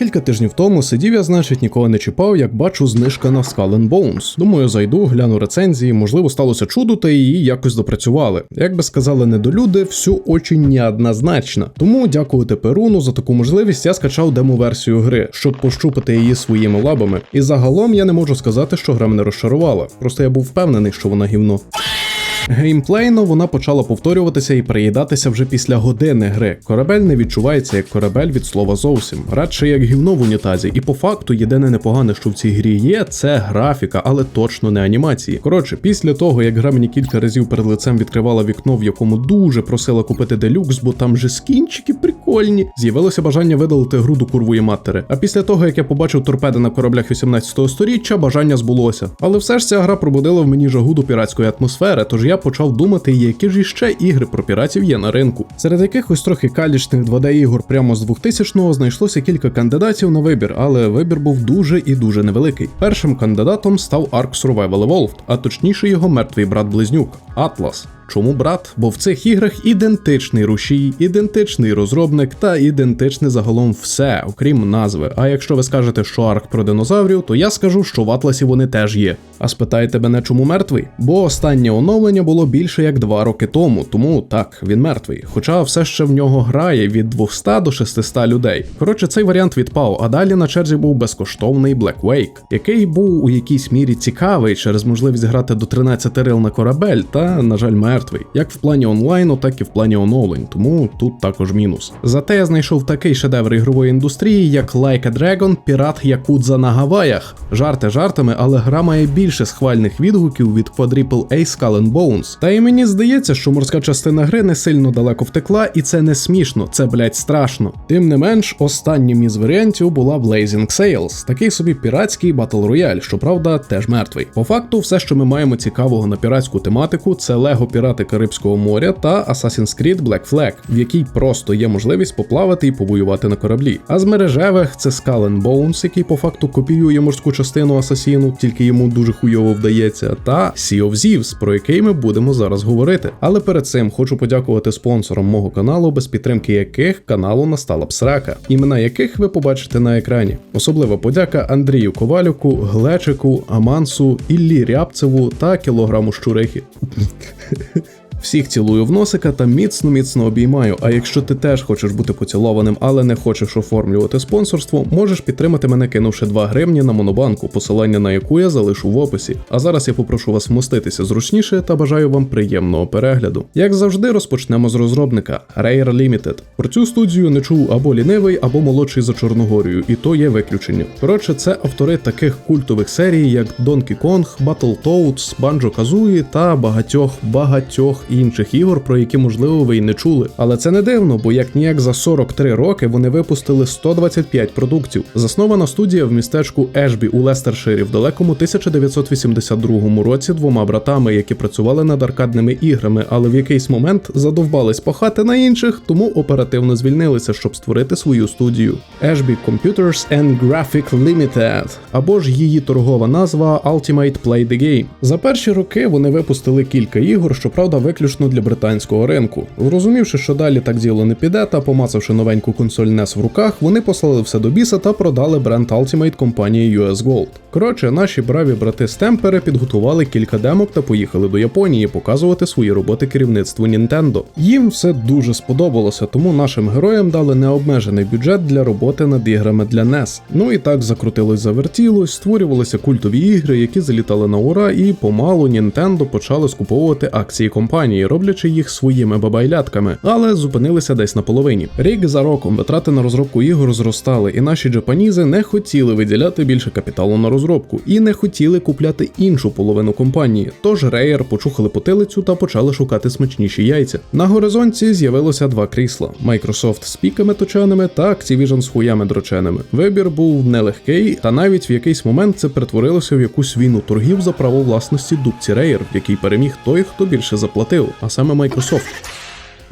Кілька тижнів тому сидів я, значить, нікого не чіпав, як бачу знижка на Skull and Bones. Думаю, зайду, гляну рецензії, можливо, сталося чудо, та її якось допрацювали. Як би сказали недолюди, всю очень неоднозначно. Тому дякувати Перуну за таку можливість я скачав демо-версію гри, щоб пощупати її своїми лабами. І загалом я не можу сказати, що гра мене розчарувала. Просто я був впевнений, що вона гівно. Геймплейно вона почала повторюватися і приїдатися вже після години гри. Корабель не відчувається як корабель від слова зовсім, радше як гівно в унітазі. І по факту єдине непогане, що в цій грі є, це графіка, але точно не анімації. Коротше, після того як гра мені кілька разів перед лицем відкривала вікно, в якому дуже просила купити делюкс, бо там же скінчики прикольні. З'явилося бажання видалити гру до курвої матери. А після того як я побачив торпеди на кораблях 18 століття, бажання збулося. Але все ж ця гра пробудила в мені жагу до піратської атмосфери, тож я почав думати, які ж іще ігри про піратів є на ринку. Серед якихось трохи калічних 2D ігор прямо з 2000-го знайшлося кілька кандидатів на вибір, але вибір був дуже і дуже невеликий. Першим кандидатом став Ark Survival Evolved, а точніше його мертвий брат-близнюк Атлас. Чому брат? Бо в цих іграх ідентичний рушій, ідентичний розробник та ідентичне загалом все, окрім назви. А якщо ви скажете, що арк про динозаврів, то я скажу, що в Атласі вони теж є. А спитаєте мене, чому мертвий? Бо останнє оновлення було більше як два роки тому, тому так, він мертвий. Хоча все ще в нього грає від 200 до 600 людей. Коротше, цей варіант відпав, а далі на черзі був безкоштовний Black Wake, який був у якійсь мірі цікавий через можливість грати до 13 рил на корабель, та, на жаль, мертвий як в плані онлайну, так і в плані оновлень, тому тут також мінус. Зате я знайшов такий шедевр ігрової індустрії, як Like a Dragon Пірат Якудза на Гаваях. Жарти жартами, але гра має більше схвальних відгуків від Quadruple A Skull and Bones. Та й мені здається, що морська частина гри не сильно далеко втекла, і це не смішно, це блять страшно. Тим не менш, останнім із варіантів була Blazing Sails, такий собі піратський батл рояль, щоправда, теж мертвий. По факту, все, що ми маємо цікавого на піратську тематику, це Лего пірати Карибського моря та Assassin's Creed Black Flag, в якій просто є можливість поплавати і повоювати на кораблі. А з мережевих це Skull and Bones, який по факту копіює морську частину Асасіну, тільки йому дуже хуйово вдається, та Sea of Thieves, про який ми будемо зараз говорити. Але перед цим хочу подякувати спонсорам мого каналу, без підтримки яких каналу настала б срака, імена яких ви побачите на екрані. Особлива подяка Андрію Ковалюку, Глечику, Амансу, Іллі Рябцеву та кілограму щурихи. Всіх цілую в носика та міцно міцно обіймаю. А якщо ти теж хочеш бути поцілованим, але не хочеш оформлювати спонсорство, можеш підтримати мене, кинувши 2 гривні на монобанку, посилання на яку я залишу в описі. А зараз я попрошу вас вмоститися зручніше та бажаю вам приємного перегляду. Як завжди, розпочнемо з розробника Rare Limited. Про цю студію не чув або лінивий, або молодший за Чорногорію, і то є виключення. Коротше, це автори таких культових серій, як Donkey Kong, Battletoads, Banjo Kazooie та багатьох багатьох інших ігор, про які, можливо, ви й не чули. Але це не дивно, бо як ніяк за 43 роки вони випустили 125 продуктів. Заснована студія в містечку Ешбі у Лестерширі в далекому 1982 році двома братами, які працювали над аркадними іграми, але в якийсь момент задовбались пахати на інших, тому оперативно звільнилися, щоб створити свою студію. Ешбі Computers and Graphic Limited, або ж її торгова назва Ultimate Play the Game. За перші роки вони випустили кілька ігор, щоправда, виключно виключно для британського ринку. Зрозумівши, що далі так діло не піде, та помацавши новеньку консоль NES в руках, вони послали все до біса та продали бренд Ultimate компанії US Gold. Коротше, наші браві брати Стемпери підготували кілька демок та поїхали до Японії показувати свої роботи керівництву Nintendo. Їм все дуже сподобалося, тому нашим героям дали необмежений бюджет для роботи над іграми для NES. Ну і так закрутилось завертілось, створювалися культові ігри, які залітали на ура, і помалу Nintendo почали скуповувати акції компанії компанії, роблячи їх своїми бабайлятками, але зупинилися десь на половині. Рік за роком витрати на розробку ігор зростали, і наші джапанізи не хотіли виділяти більше капіталу на розробку і не хотіли купляти іншу половину компанії. Тож Rare почухали потилицю та почали шукати смачніші яйця. На горизонті з'явилося два крісла: Microsoft з піками точаними та Activision з хуями дроченими. Вибір був нелегкий, та навіть в якийсь момент це перетворилося в якусь війну торгів за право власності дубці в якій переміг той, хто більше заплатив альтернативу, а саме Microsoft.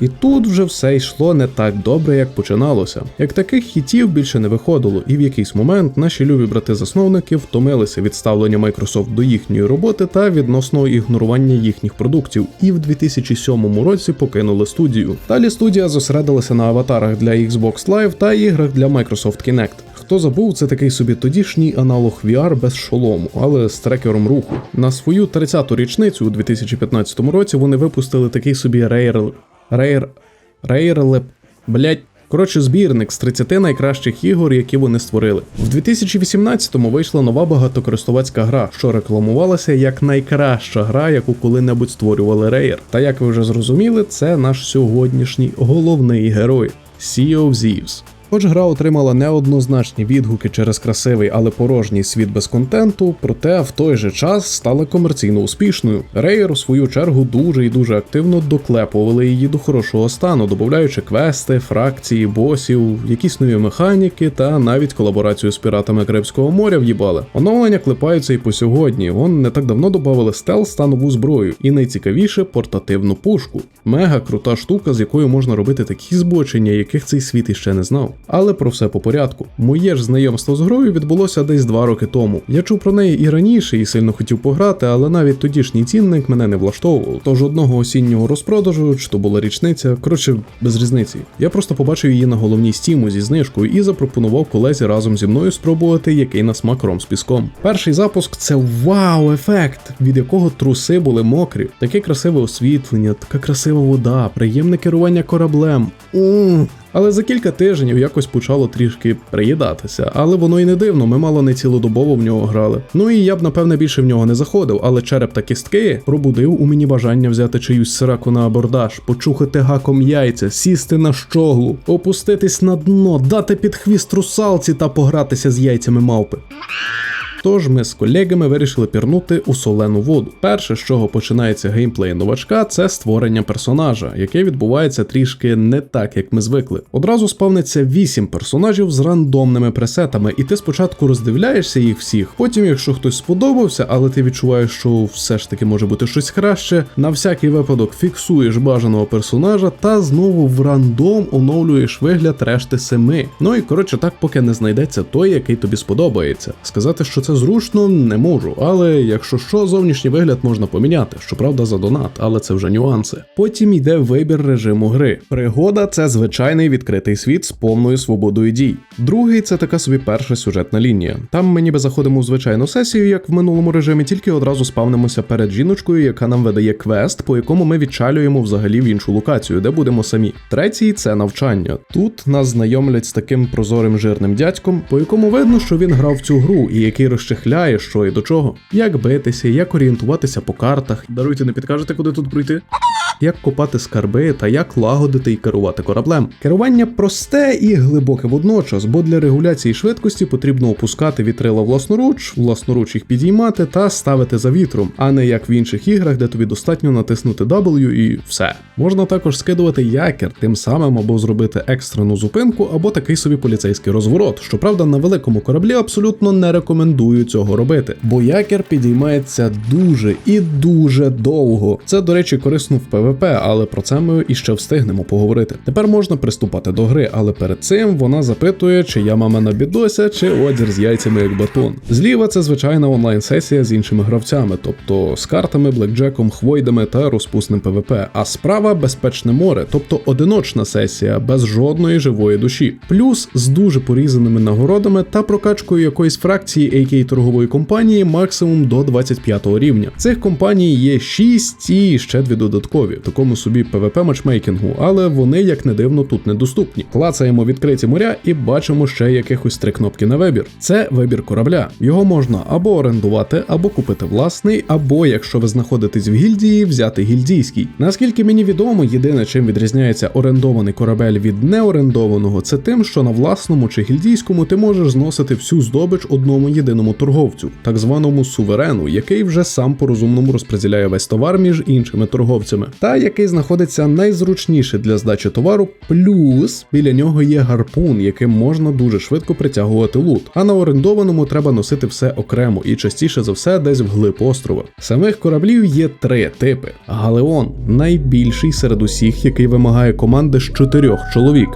І тут вже все йшло не так добре, як починалося. Як таких хітів більше не виходило, і в якийсь момент наші любі брати-засновники втомилися від ставлення Microsoft до їхньої роботи та відносного ігнорування їхніх продуктів, і в 2007 році покинули студію. Далі студія зосередилася на аватарах для Xbox Live та іграх для Microsoft Kinect Хто забув, це такий собі тодішній аналог VR без шолому, але з трекером руху. На свою 30-ту річницю у 2015 році вони випустили такий собі Rare... Rare... Rare... Блять. Коротше, збірник з 30 найкращих ігор, які вони створили. В 2018-му вийшла нова багатокористувацька гра, що рекламувалася як найкраща гра, яку коли-небудь створювали Rare. Та як ви вже зрозуміли, це наш сьогоднішній головний герой Sea of Thieves. Хоч гра отримала неоднозначні відгуки через красивий, але порожній світ без контенту, проте в той же час стала комерційно успішною. Rare, у свою чергу, дуже і дуже активно доклепували її до хорошого стану, додаючи квести, фракції, босів, якісь нові механіки та навіть колаборацію з піратами Карибського моря в'їбали. Оновлення клепаються і по сьогодні. Вон не так давно додавали стелс та нову зброю, і найцікавіше портативну пушку. Мега крута штука, з якою можна робити такі збочення, яких цей світ іще не знав. Але про все по порядку. Моє ж знайомство з грою відбулося десь два роки тому. Я чув про неї і раніше, і сильно хотів пограти, але навіть тодішній цінник мене не влаштовував. Тож одного осіннього розпродажу, чи то була річниця, коротше, без різниці. Я просто побачив її на головній стіму зі знижкою і запропонував колезі разом зі мною спробувати який на смак ром з піском. Перший запуск це вау-ефект, від якого труси були мокрі, таке красиве освітлення, така красива вода, приємне керування кораблем. М. Але за кілька тижнів якось почало трішки приїдатися, але воно й не дивно, ми мало не цілодобово в нього грали. Ну і я б напевне більше в нього не заходив, але череп та кістки пробудив у мені бажання взяти чиюсь сираку на абордаж, почухати гаком яйця, сісти на щоглу, опуститись на дно, дати під хвіст русалці та погратися з яйцями мавпи. Тож ми з колегами вирішили пірнути у солену воду. Перше, з чого починається геймплей новачка, це створення персонажа, яке відбувається трішки не так, як ми звикли. Одразу спавниться 8 персонажів з рандомними пресетами, і ти спочатку роздивляєшся їх всіх. Потім, якщо хтось сподобався, але ти відчуваєш, що все ж таки може бути щось краще, на всякий випадок фіксуєш бажаного персонажа та знову в рандом оновлюєш вигляд решти семи. Ну і коротше, так поки не знайдеться той, який тобі сподобається. Сказати, що це зручно, не можу, але якщо що, зовнішній вигляд можна поміняти, щоправда, за донат, але це вже нюанси. Потім йде вибір режиму гри. Пригода це звичайний відкритий світ з повною свободою дій. Другий це така собі перша сюжетна лінія. Там ми ніби заходимо у звичайну сесію, як в минулому режимі, тільки одразу спавнимося перед жіночкою, яка нам видає квест, по якому ми відчалюємо взагалі в іншу локацію, де будемо самі. Третій це навчання. Тут нас знайомлять з таким прозорим жирним дядьком, по якому видно, що він грав цю гру і який розчехляє, що і до чого, як битися, як орієнтуватися по картах. Даруйте, не підкажете, куди тут пройти? Як копати скарби та як лагодити і керувати кораблем. Керування просте і глибоке водночас, бо для регуляції швидкості потрібно опускати вітрила власноруч, власноруч їх підіймати та ставити за вітром, а не як в інших іграх, де тобі достатньо натиснути W і все. Можна також скидувати якір, тим самим або зробити екстрену зупинку, або такий собі поліцейський розворот. Щоправда, на великому кораблі абсолютно не рекомендую цього робити, бо якір підіймається дуже і дуже довго. Це, до речі, корисно в ПВП, але про це ми іще встигнемо поговорити. Тепер можна приступати до гри, але перед цим вона запитує, чи я мама на бідося, чи одір з яйцями як батон. Зліва це звичайна онлайн-сесія з іншими гравцями, тобто з картами, блекджеком, хвойдами та розпусним ПВП. А справа безпечне море, тобто одиночна сесія без жодної живої душі. Плюс з дуже порізаними нагородами та прокачкою якоїсь фракції AK торгової компанії максимум до 25 рівня. Цих компаній є 6 і ще дві додаткові, в такому собі PvP матчмейкінгу, але вони, як не дивно, тут недоступні. Клацаємо відкриті моря і бачимо ще якихось три кнопки на вибір. Це вибір корабля. Його можна або орендувати, або купити власний, або, якщо ви знаходитесь в гільдії, взяти гільдійський. Наскільки мені відомо, єдине, чим відрізняється орендований корабель від неорендованого, це тим, що на власному чи гільдійському ти можеш зносити всю здобич одному єдиному торговцю, так званому суверену, який вже сам по розумному розподіляє весь товар між іншими торговцями, та який знаходиться найзручніше для здачі товару. Плюс біля нього є гарпун, яким можна дуже швидко притягувати лут. А на орендованому треба носити все окремо і частіше за все десь вглиб острова. Самих кораблів є три типи. Галеон найбільший серед усіх, який вимагає команди з чотирьох чоловік.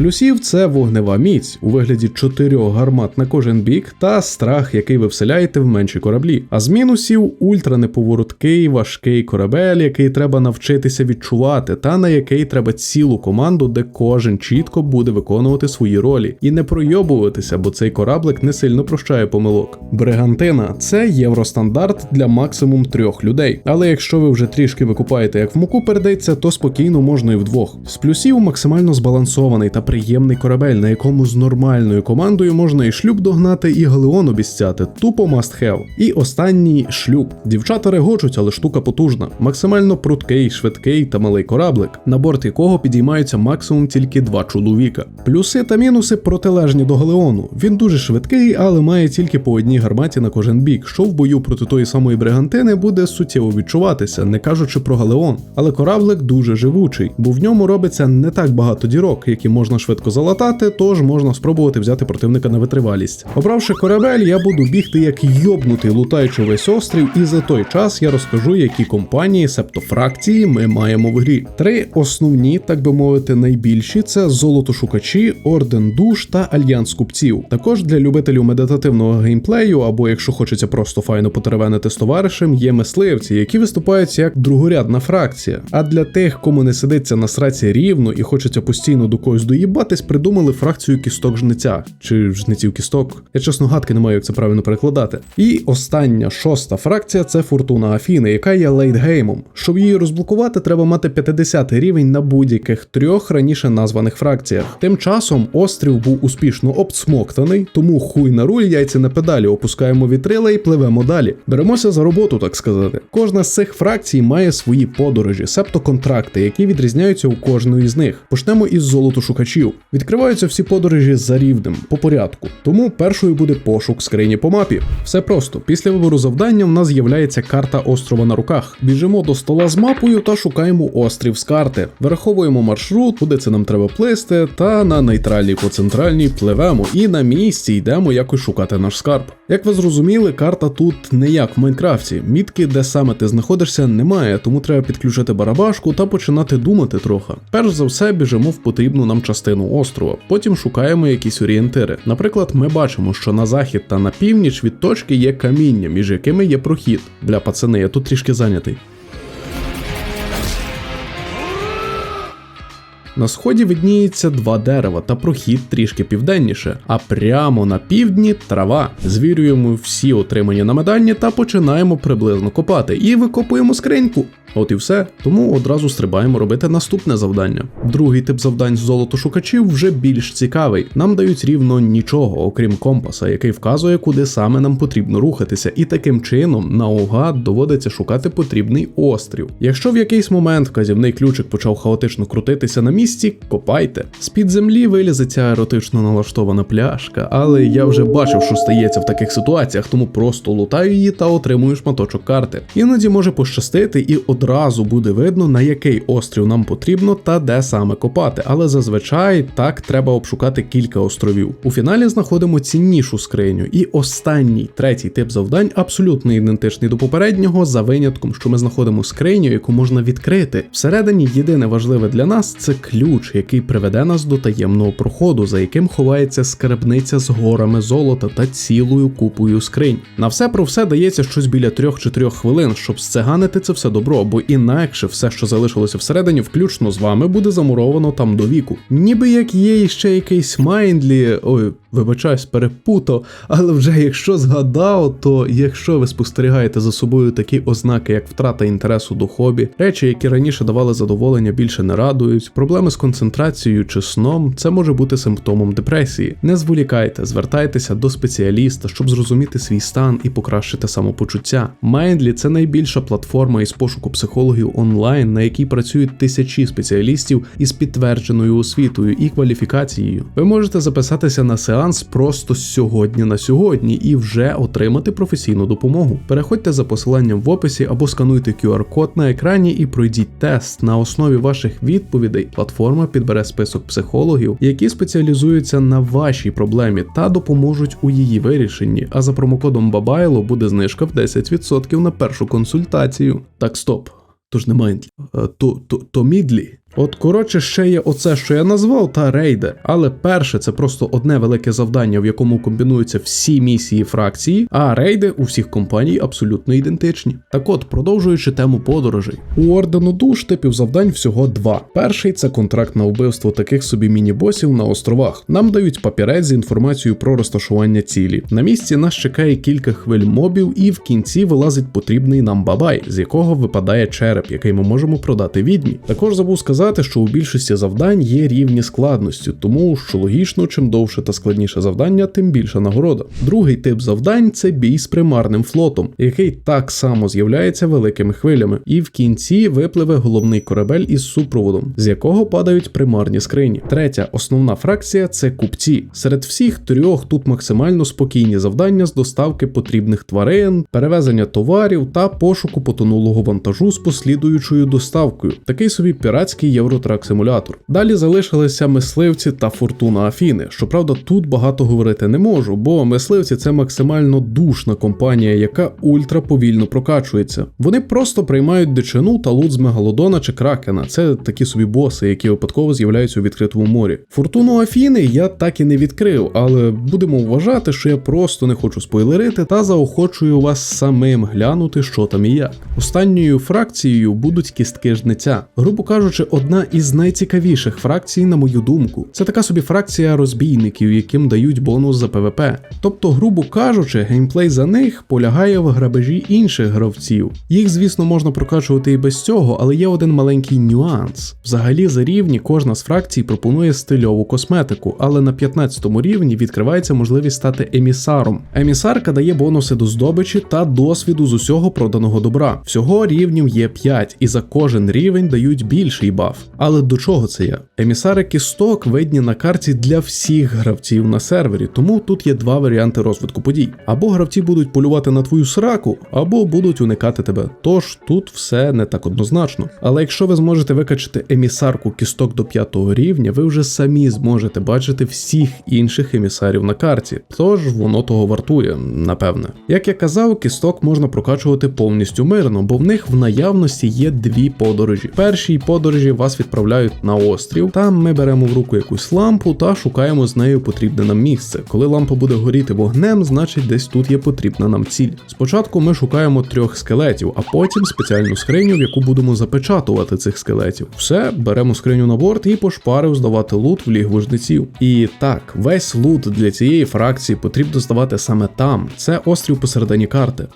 Плюсів це вогнева міць у вигляді чотирьох гармат на кожен бік та страх, який ви вселяєте в менші кораблі. А з мінусів ультранеповороткий, важкий корабель, який треба навчитися відчувати, та на який треба цілу команду, де кожен чітко буде виконувати свої ролі і не пройобуватися, бо цей кораблик не сильно прощає помилок. Бригантина це євростандарт для максимум трьох людей. Але якщо ви вже трішки викупаєте, як в муку передається, то спокійно можна і вдвох. З плюсів максимально збалансований та приємний корабель, на якому з нормальною командою можна і шлюб догнати, і галеон обіцяти. Тупо must have. І останній шлюб. Дівчата регочуть, але штука потужна. Максимально пруткий, швидкий та малий кораблик, на борт якого підіймаються максимум тільки два чоловіка. Плюси та мінуси протилежні до галеону. Він дуже швидкий, але має тільки по одній гарматі на кожен бік, що в бою проти тої самої бригантини буде суттєво відчуватися, не кажучи про галеон. Але кораблик дуже живучий, бо в ньому робиться не так багато дірок, які можна швидко залатати, тож можна спробувати взяти противника на витривалість. Обравши корабель, я буду бігти як йобнутий, лутаючи весь острів, і за той час я розкажу, які компанії, себто фракції, ми маємо в грі. Три основні, так би мовити, найбільші це золотошукачі, орден душ та альянс купців. Також для любителів медитативного геймплею, або якщо хочеться просто файно потеревенити з товаришем, є мисливці, які виступають як другорядна фракція. А для тих, кому не сидиться на сраці рівно і хочеться постійно до когось доїбатись, придумали фракцію кісток жниця чи жниців кісток. Я чесно гадки не маю, як це правильно перекладати. І остання шоста фракція це Фортуна Афіни, яка є лейтгеймом. Щоб її розблокувати, треба мати 50 рівень на будь-яких трьох раніше названих фракціях. Тим часом острів був успішно обцмоктаний, тому хуй на руль, яйця на педалі, опускаємо вітрила і пливемо далі. Беремося за роботу, так сказати. Кожна з цих фракцій має свої подорожі, себто контракти, які відрізняються у кожної з них. Почнемо із золотошукачів. Відкриваються всі подорожі за рівнем, по порядку. Тому першою буде пошук скрині по мапі. Все просто. Після вибору завдання в нас з'являється карта острова на руках. Біжимо до стола з мапою та шукаємо острів з карти. Вираховуємо маршрут, куди це нам треба плисти, та на нейтральній по центральній пливемо і на місці йдемо якось шукати наш скарб. Як ви зрозуміли, карта тут не як в Майнкрафті. Мітки, де саме ти знаходишся, немає, тому треба підключити барабашку та починати думати трохи. Перш за все, біжимо в потрібну нам частину острова. Потім шукаємо якісь орієнтири. Наприклад, ми бачимо, що на захід та на північ від точки є каміння, між якими є прохід. Бля, пацани, я тут трішки зайнятий. На сході видніється два дерева та прохід трішки південніше, а прямо на півдні трава. Звірюємо всі отримані намедання та починаємо приблизно копати і викопуємо скриньку. От і все. Тому одразу стрибаємо робити наступне завдання. Другий тип завдань з золотошукачів вже більш цікавий. Нам дають рівно нічого, окрім компаса, який вказує, куди саме нам потрібно рухатися, і таким чином наугад доводиться шукати потрібний острів. Якщо в якийсь момент вказівний ключик почав хаотично крутитися на місці, копайте. З-під землі вилізе ця еротично налаштована пляшка, але я вже бачив, що стається в таких ситуаціях, тому просто лутаю її та отримую шматочок карти. Іноді може пощастити і одразу буде видно, на який острів нам потрібно та де саме копати, але зазвичай так треба обшукати кілька островів. У фіналі знаходимо ціннішу скриню. І останній третій тип завдань абсолютно ідентичний до попереднього, за винятком, що ми знаходимо скриню, яку можна відкрити. Всередині єдине важливе для нас це ключ, який приведе нас до таємного проходу, за яким ховається скарбниця з горами золота та цілою купою скринь. На все про все дається щось біля 3-4 хвилин, щоб сцеганити це все добро, бо інакше все, що залишилося всередині, включно з вами, буде замуровано там до віку. Ніби як є іще якийсь майндлі, ой, вибачаюсь, перепутав, але вже якщо згадав, то якщо ви спостерігаєте за собою такі ознаки, як втрата інтересу до хобі, речі, які раніше давали задоволення, більше не радують, проблеми з концентрацією чи сном, це може бути симптомом депресії. Не зволікайте, звертайтеся до спеціаліста, щоб зрозуміти свій стан і покращити самопочуття. Mindly – це найбільша платформа із пошуку психологів онлайн, на якій працюють тисячі спеціалістів із підтвердженою освітою і кваліфікацією. Ви можете записатися на сеанс просто сьогодні на сьогодні і вже отримати професійну допомогу. Переходьте за посиланням в описі або скануйте QR-код на екрані і пройдіть тест. На основі ваших відповідей платформа підбере список психологів, які спеціалізуються на вашій проблемі та допоможуть у її вирішенні. А за промокодом Бабайло буде знижка в 10% на першу консультацію. Так стоп. Тож не Майндлі, то, то, то Мідлі. От коротше, ще є оце, що я назвав, та рейди. Але перше це просто одне велике завдання, в якому комбінуються всі місії фракції, а рейди у всіх компаній абсолютно ідентичні. Так от, продовжуючи тему подорожей, у ордену душ типів завдань всього два. Перший це контракт на вбивство таких собі міні-босів на островах. Нам дають папірець з інформацією про розташування цілі. На місці нас чекає кілька хвиль мобів, і в кінці вилазить потрібний нам бабай, з якого випадає череп, який ми можемо продати відьмі. Також забув сказати, що у більшості завдань є рівні складності, тому що логічно, чим довше та складніше завдання, тим більша нагорода. Другий тип завдань це бій з примарним флотом, який так само з'являється великими хвилями, і в кінці випливе головний корабель із супроводом, з якого падають примарні скрині. Третя основна фракція це купці. Серед всіх трьох тут максимально спокійні завдання з доставки потрібних тварин, перевезення товарів та пошуку потонулого вантажу з послідуючою доставкою. Такий собі піратський євротрак симулятор. Далі залишилися мисливці та фортуна Афіни. Щоправда, тут багато говорити не можу, бо мисливці це максимально душна компанія, яка ультра повільно прокачується. Вони просто приймають дичину та лут з мегалодона чи кракена. Це такі собі боси, які випадково з'являються у відкритому морі. Фортуну Афіни я так і не відкрив, але будемо вважати, що я просто не хочу спойлерити та заохочую вас самим глянути, що там і як. Останньою фракцією будуть кістки жниця. Грубо кажучи, одна із найцікавіших фракцій, на мою думку. Це така собі фракція розбійників, яким дають бонус за ПВП. Тобто, грубо кажучи, геймплей за них полягає в грабежі інших гравців. Їх, звісно, можна прокачувати і без цього, але є один маленький нюанс. Взагалі за рівні кожна з фракцій пропонує стильову косметику, але на 15 рівні відкривається можливість стати емісаром. Емісарка дає бонуси до здобичі та досвіду з усього проданого добра. Всього рівнів є 5, і за кожен рівень дають більший баф. Але до чого це я? Емісари кісток видні на карті для всіх гравців на сервері, тому тут є два варіанти розвитку подій. Або гравці будуть полювати на твою сраку, або будуть уникати тебе. Тож тут все не так однозначно. Але якщо ви зможете викачати емісарку кісток до 5 рівня, ви вже самі зможете бачити всіх інших емісарів на карті. Тож воно того вартує, напевне. Як я казав, кісток можна прокачувати повністю мирно, бо в них в наявності є дві подорожі. Першій подорожі вас відправляють на острів. Там ми беремо в руку якусь лампу та шукаємо з нею потрібне нам місце. Коли лампа буде горіти вогнем, значить десь тут є потрібна нам ціль. Спочатку ми шукаємо трьох скелетів, а потім спеціальну скриню, в яку будемо запечатувати цих скелетів. Все, беремо скриню на борт і по шпарив здавати лут в лігву жнеців. І так, весь лут для цієї фракції потрібно здавати саме там. Це острів посередині карти.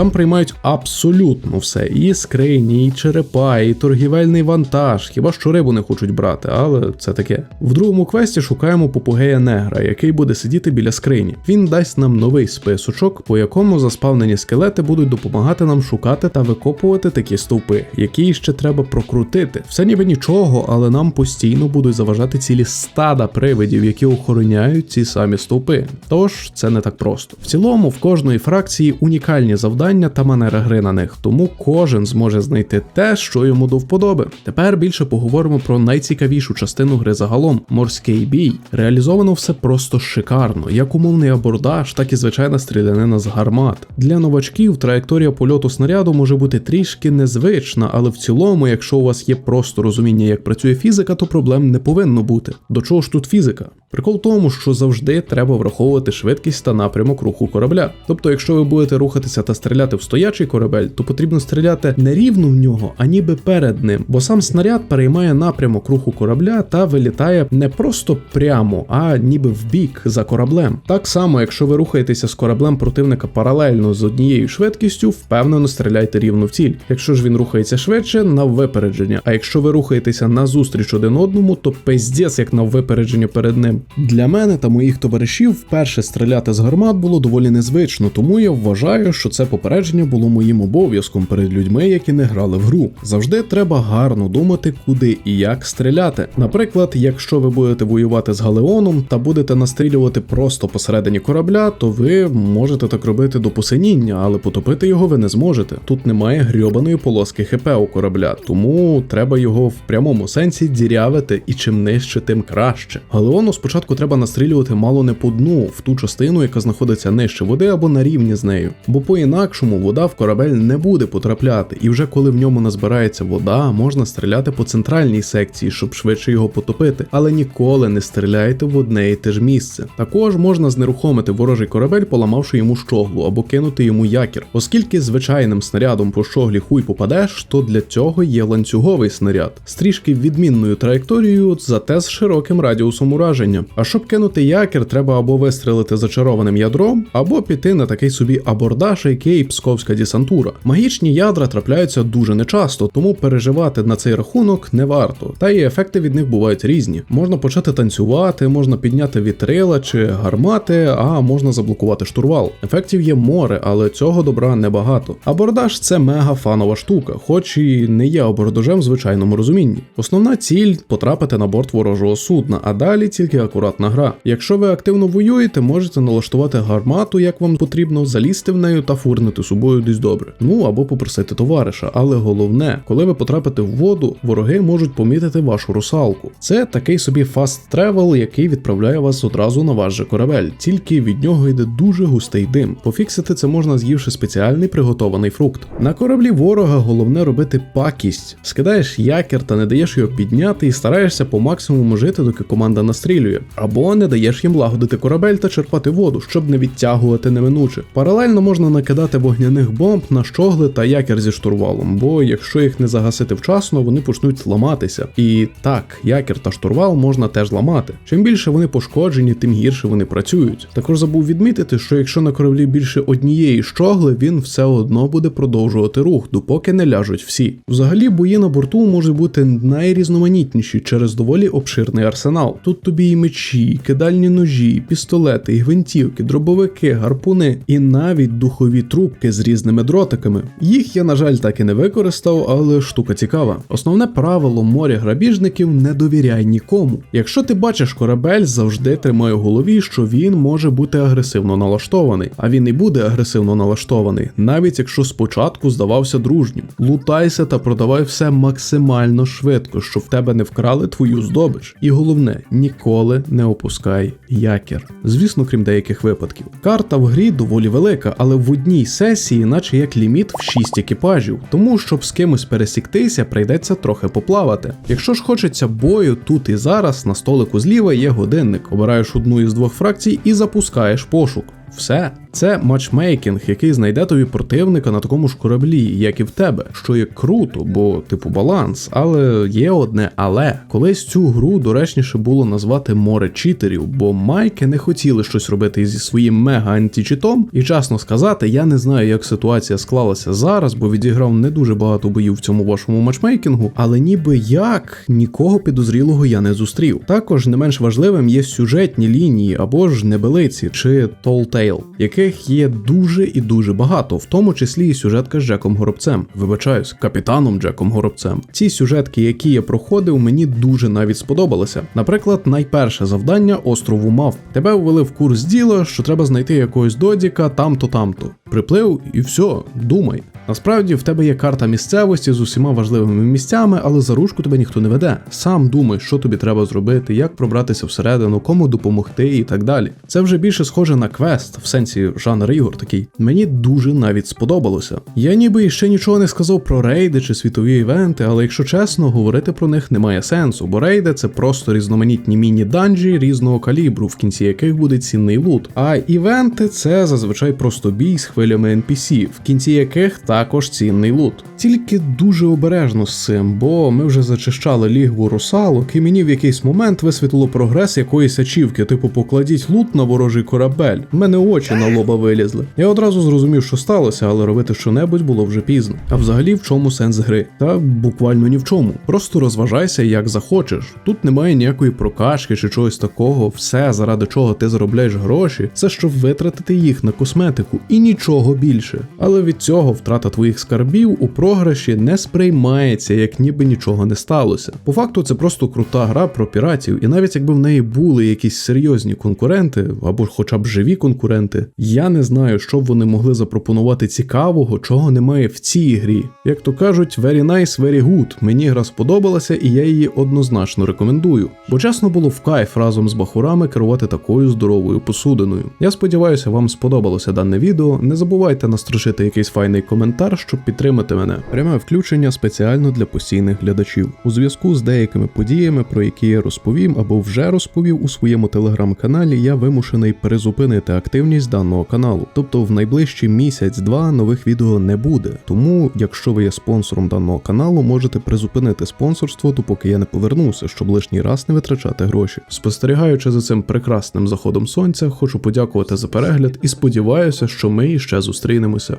Там приймають абсолютно все: і скрині, і черепа, і торгівельний вантаж. Хіба що рибу не хочуть брати, але це таке. В другому квесті шукаємо попугея негра, який буде сидіти біля скрині. Він дасть нам новий списочок, по якому заспавнені скелети будуть допомагати нам шукати та викопувати такі стовпи, які ще треба прокрутити. Все ніби нічого, але нам постійно будуть заважати цілі стада привидів, які охороняють ці самі стовпи. Тож це не так просто. В цілому в кожної фракції унікальні завдання та манера гри на них, тому кожен зможе знайти те, що йому до вподоби. Тепер більше поговоримо про найцікавішу частину гри загалом морський бій. Реалізовано все просто шикарно, як умовний абордаж, так і звичайна стрілянина з гармат. Для новачків траєкторія польоту снаряду може бути трішки незвична, але в цілому, якщо у вас є просто розуміння, як працює фізика, то проблем не повинно бути. До чого ж тут фізика? Прикол в тому, що завжди треба враховувати швидкість та напрямок руху корабля. Тобто, якщо ви будете рухатися та стріляти в стоячий корабель, то потрібно стріляти не рівно в нього, а ніби перед ним, бо сам снаряд переймає напрямок руху корабля та вилітає не просто прямо, а ніби в бік за кораблем. Так само, якщо ви рухаєтеся з кораблем противника паралельно з однією швидкістю, впевнено стріляйте рівно в ціль. Якщо ж він рухається швидше, на випередження. А якщо ви рухаєтеся назустріч один одному, то пиздець як на випередження перед ним. Для мене та моїх товаришів вперше стріляти з гармат було доволі незвично, тому я вважаю, що це попередження було моїм обов'язком перед людьми, які не грали в гру. Завжди треба гарно думати, куди і як стріляти. Наприклад, якщо ви будете воювати з галеоном та будете настрілювати просто посередині корабля, то ви можете так робити до посиніння, але потопити його ви не зможете. Тут немає грьобаної полоски ХП у корабля, тому треба його в прямому сенсі дірявити, і чим нижче, тим краще. Галеону спочатку спочатку треба настрілювати мало не по дну в ту частину, яка знаходиться нижче води або на рівні з нею. Бо по-інакшому вода в корабель не буде потрапляти, і вже коли в ньому назбирається вода, можна стріляти по центральній секції, щоб швидше його потопити, але ніколи не стріляйте в одне і те ж місце. Також можна знерухомити ворожий корабель, поламавши йому щоглу або кинути йому якір. Оскільки звичайним снарядом по щоглі хуй попадеш, то для цього є ланцюговий снаряд з трішки відмінною траєкторією, зате з широким радіусом ураження. А щоб кинути якір, треба або вистрелити зачарованим ядром, або піти на такий собі абордаж, який псковська десантура. Магічні ядра трапляються дуже нечасто, тому переживати на цей рахунок не варто. Та і ефекти від них бувають різні. Можна почати танцювати, можна підняти вітрила чи гармати, а можна заблокувати штурвал. Ефектів є море, але цього добра небагато. Абордаж це мега фанова штука, хоч і не є абордажем в звичайному розумінні. Основна ціль потрапити на борт ворожого судна, а далі тільки акуратна гра. Якщо ви активно воюєте, можете налаштувати гармату, як вам потрібно, залізти в нею та фурнити собою десь добре. Ну або попросити товариша. Але головне, коли ви потрапите в воду, вороги можуть помітити вашу русалку. Це такий собі фаст тревел, який відправляє вас одразу на ваш же корабель, тільки від нього йде дуже густий дим. Пофіксити це можна з'ївши спеціальний приготований фрукт. На кораблі ворога головне робити пакість. Скидаєш якір та не даєш його підняти і стараєшся по максимуму жити, доки команда настрілює, або не даєш їм лагодити корабель та черпати воду, щоб не відтягувати неминуче. Паралельно можна накидати вогняних бомб на щогли та якір зі штурвалом, бо якщо їх не загасити вчасно, вони почнуть ламатися. І так, якір та штурвал можна теж ламати. Чим більше вони пошкоджені, тим гірше вони працюють. Також забув відмітити, що якщо на кораблі більше однієї щогли, він все одно буде продовжувати рух, допоки не ляжуть всі. Взагалі, бої на борту можуть бути найрізноманітніші через доволі обширний арсенал. Тут тобі і мечі, кидальні ножі, пістолети, гвинтівки, дробовики, гарпуни і навіть духові трубки з різними дротиками. Їх я, на жаль, так і не використав, але штука цікава. Основне правило моря грабіжників не довіряй нікому. Якщо ти бачиш корабель, завжди тримай у голові, що він може бути агресивно налаштований, а він і буде агресивно налаштований, навіть якщо спочатку здавався дружнім. Лутайся та продавай все максимально швидко, щоб в тебе не вкрали твою здобич. І головне, ніколи не опускай якір. Звісно, крім деяких випадків. Карта в грі доволі велика, але в одній сесії, наче як ліміт в 6 екіпажів. Тому щоб з кимось пересіктися, прийдеться трохи поплавати. Якщо ж хочеться бою тут і зараз, на столику зліва є годинник. Обираєш одну із двох фракцій і запускаєш пошук. Все, це матчмейкінг, який знайде тобі противника на такому ж кораблі, як і в тебе, що є круто, бо типу баланс. Але є одне але колись цю гру доречніше було назвати море читерів, бо майки не хотіли щось робити зі своїм мега античитом. І чесно сказати, я не знаю, як ситуація склалася зараз, бо відіграв не дуже багато боїв в цьому вашому матчмейкінгу, але ніби як нікого підозрілого я не зустрів. Також не менш важливим є сюжетні лінії або ж небелиці чи Telltale, яких є дуже і дуже багато, в тому числі і сюжетка з Джеком Горобцем. Вибачаюсь, капітаном Джеком Горобцем. Ці сюжетки, які я проходив, мені дуже навіть сподобалися. Наприклад, найперше завдання острову Мав. Тебе ввели в курс діла, що треба знайти якогось додіка там-то, там-то. Приплив і все, думай. Насправді в тебе є карта місцевості з усіма важливими місцями, але за ручку тебе ніхто не веде. Сам думай, що тобі треба зробити, як пробратися всередину, кому допомогти і так далі. Це вже більше схоже на квест, в сенсі жанр ігор такий. Мені дуже навіть сподобалося. Я ніби ще нічого не сказав про рейди чи світові івенти, але якщо чесно, говорити про них немає сенсу, бо рейди це просто різноманітні міні-данжі різного калібру, в кінці яких буде цінний лут. А івенти це зазвичай просто бій з хвилями NPC, в кінці яких також цінний лут. Тільки дуже обережно з цим, бо ми вже зачищали лігву русалок, і мені в якийсь момент висвітлило прогрес якоїсь ачівки, типу покладіть лут на ворожий корабель. У мене очі на лоба вилізли. Я одразу зрозумів, що сталося, але робити що-небудь було вже пізно. А взагалі в чому сенс гри? Та буквально ні в чому. Просто розважайся як захочеш. Тут немає ніякої прокачки чи чогось такого. Все, заради чого ти заробляєш гроші, це щоб витратити їх на косметику і нічого більше. Але від цього втрати втрата твоїх скарбів у програші не сприймається, як ніби нічого не сталося. По факту, це просто крута гра про піратів, і навіть якби в неї були якісь серйозні конкуренти, або хоча б живі конкуренти, я не знаю, що б вони могли запропонувати цікавого, чого немає в цій грі. Як то кажуть, very nice, very good. Мені гра сподобалася, і я її однозначно рекомендую. Бо чесно було в кайф разом з бахурами керувати такою здоровою посудиною. Я сподіваюся, вам сподобалося дане відео. Не забувайте настрочити якийсь файний коментар, щоб підтримати мене. Пряме включення спеціально для постійних глядачів. У зв'язку з деякими подіями, про які я розповім або вже розповів у своєму телеграм-каналі, я вимушений призупинити активність даного каналу. Тобто в найближчий місяць-два нових відео не буде. Тому, якщо ви є спонсором даного каналу, можете призупинити спонсорство, допоки я не повернуся, щоб лишній раз не витрачати гроші. Спостерігаючи за цим прекрасним заходом сонця, хочу подякувати за перегляд і сподіваюся, що ми іще зустрінемося.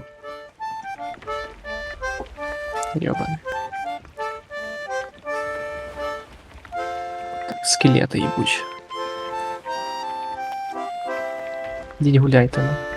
Ёбаный. Скелеты ебучие. День гуляет она.